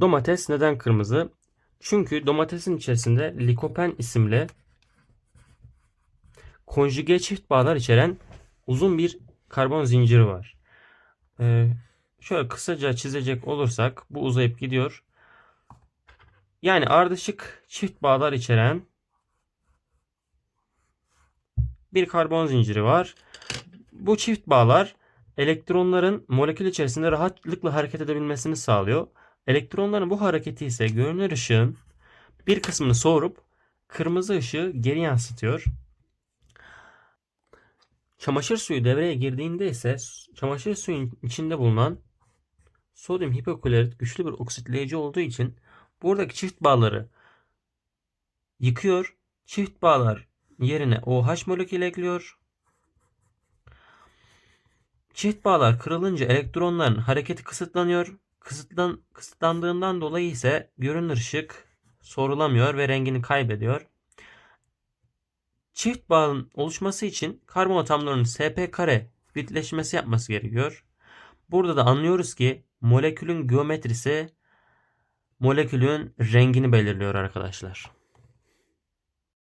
Domates neden kırmızı? Çünkü domatesin içerisinde likopen isimli konjüge çift bağlar içeren uzun bir karbon zinciri var. Ee, şöyle kısaca çizecek olursak bu uzayıp gidiyor. Yani ardışık çift bağlar içeren bir karbon zinciri var. Bu çift bağlar elektronların molekül içerisinde rahatlıkla hareket edebilmesini sağlıyor. Elektronların bu hareketi ise görünür ışığın bir kısmını soğurup kırmızı ışığı geri yansıtıyor. Çamaşır suyu devreye girdiğinde ise çamaşır suyun içinde bulunan sodyum hipoklorit güçlü bir oksitleyici olduğu için buradaki çift bağları yıkıyor. Çift bağlar yerine OH molekülü ekliyor. Çift bağlar kırılınca elektronların hareketi kısıtlanıyor. Kısıtlan, kısıtlandığından dolayı ise görünür ışık sorulamıyor ve rengini kaybediyor. Çift bağın oluşması için karbon atomlarının sp kare bitleşmesi yapması gerekiyor. Burada da anlıyoruz ki molekülün geometrisi molekülün rengini belirliyor arkadaşlar.